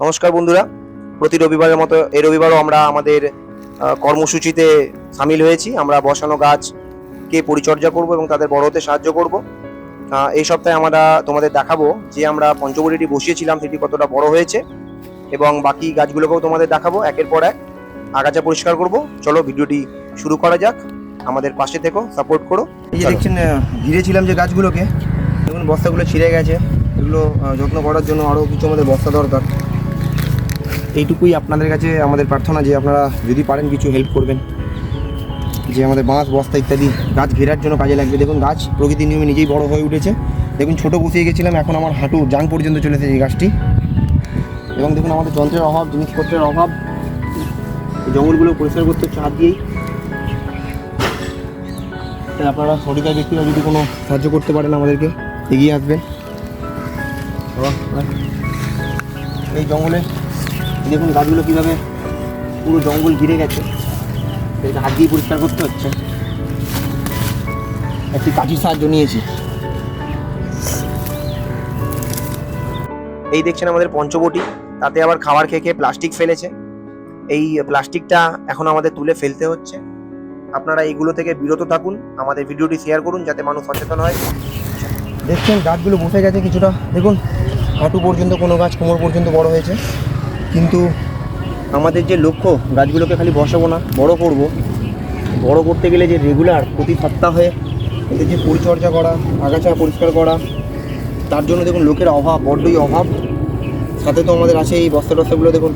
নমস্কার বন্ধুরা। প্রতি রবিবারের মতো এই রবিবারও আমরা আমাদের কর্মসূচিতে সামিল হয়েছি। আমরা বসানো গাছকে পরিচর্যা করব এবং তাদের বড় হতে সাহায্য করব। এই সপ্তাহে আমরা তোমাদের দেখাবো যে আমরা পঞ্চবটিটি বসিয়েছিলাম সেটি কতটা বড় হয়েছে এবং বাকি গাছগুলোকেও তোমাদের দেখাবো একের পর এক। আগাছা পরিষ্কার করব। চলো ভিডিওটি শুরু করা যাক। আমাদের পাশে থেকো সাপোর্ট করো। এই যে দেখছেন ঘিরেছিলাম যে গাছগুলোকে দেখুন বস্তাগুলো ছিঁড়ে গেছে। এগুলো যত্ন করার জন্য আরও কিছু আমাদের বস্তা দরকার। এইটুকুই আপনাদের কাছে আমাদের প্রার্থনা যে আপনারা যদি পারেন কিছু হেল্প করবেন। যে আমাদের বাঁশ, বস্তা ইত্যাদি গাছ ঘেরার জন্য কাজে লাগবে। দেখুন, গাছ প্রকৃতির নিয়মে নিজেই বড় হয়ে উঠেছে। দেখুন, ছোট বসিয়ে গেছিলাম, এখন আমার হাঁটু জাং পর্যন্ত চলেছে এই গাছটি। এবং দেখুন, আমাদের যন্ত্রের অভাব, জিনিসপত্রের অভাব। জঙ্গলগুলো পরিষ্কার করতে হচ্ছে দিয়েই। আপনারা সরিকার ব্যক্তিরা যদি কোনো সাহায্য করতে পারেন আমাদেরকে, এগিয়ে আসবেন। এই জঙ্গলে দেখুন গাছগুলো কীভাবে পুরো জঙ্গল ঘিরে গেছে। এটাকে হাত দিয়ে পরিষ্কার করতে হচ্ছে। একটি কাঠির সাহায্য নিয়েছি। এই দেখছেন আমাদের পঞ্চবটি। তাতে আবার খাবার খেয়ে খেয়ে প্লাস্টিক ফেলেছে। এই প্লাস্টিকটা এখন আমাদের তুলে ফেলতে হচ্ছে। আপনারা এইগুলো থেকে বিরত থাকুন। আমাদের ভিডিওটি শেয়ার করুন যাতে মানুষ সচেতন হয়। দেখছেন গাছগুলো বসে গেছে কিছুটা। দেখুন হাঁটু পর্যন্ত কোনো গাছ কোমর পর্যন্ত বড় হয়েছে। কিন্তু আমাদের যে লক্ষ্য, গাছগুলোকে খালি বসাবো না, বড় করব। বড় করতে গেলে যে রেগুলার প্রতি সপ্তাহে এদের যে পরিচর্যা করা, আগাছা পরিষ্কার করা, তার জন্য দেখুন লোকের অভাব, বড্ডই অভাব। সাথে তো আমাদের আছে এই বস্তা টস্তাগুলো দেখুন,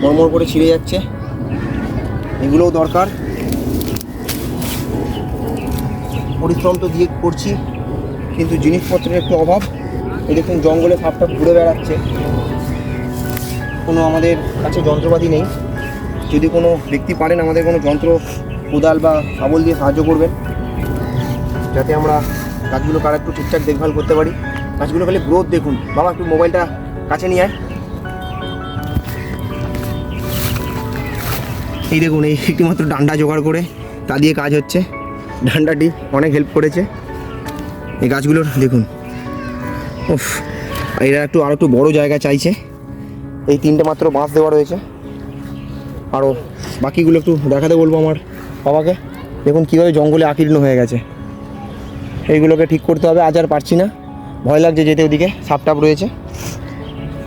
মরমর করে ছিঁড়ে যাচ্ছে। এগুলোও দরকার। পরিশ্রম তো দিয়ে করছি, কিন্তু জিনিসপত্রের একটু অভাব। এই দেখুন জঙ্গলে সাপটা ঘুরে বেড়াচ্ছে। কোনো আমাদের কাছে যন্ত্রপাতি নেই। যদি কোনো ব্যক্তি পারেন আমাদের কোনো যন্ত্র, কোদাল বা শাবল দিয়ে সাহায্য করবেন। যাতে আমরা গাছগুলো কারা একটু ঠিকঠাক দেখভাল করতে পারি। গাছগুলো খালি গ্রোথ দেখুন। বাবা, একটু মোবাইলটা কাছে নিয়ে আয়। এই দেখুন, এই একটিমাত্র ডান্ডা জোগাড় করে তা দিয়ে কাজ হচ্ছে। ডান্ডাটি অনেক হেল্প করেছে। এই গাছগুলোর, দেখুন। উফ, এরা একটু আরও একটু বড় জায়গা চাইছে। এই তিনটে মাত্র বাঁশ দেওয়া রয়েছে। আরও বাকিগুলো একটু দেখাতে বলব আমার বাবাকে। দেখুন কীভাবে জঙ্গলে আকীর্ণ হয়ে গেছে। এইগুলোকে ঠিক করতে হবে, আজ আর পারছি না। ভয় লাগছে যেতে ওদিকে, সাপটাপ রয়েছে।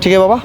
ঠিক আছে বাবা?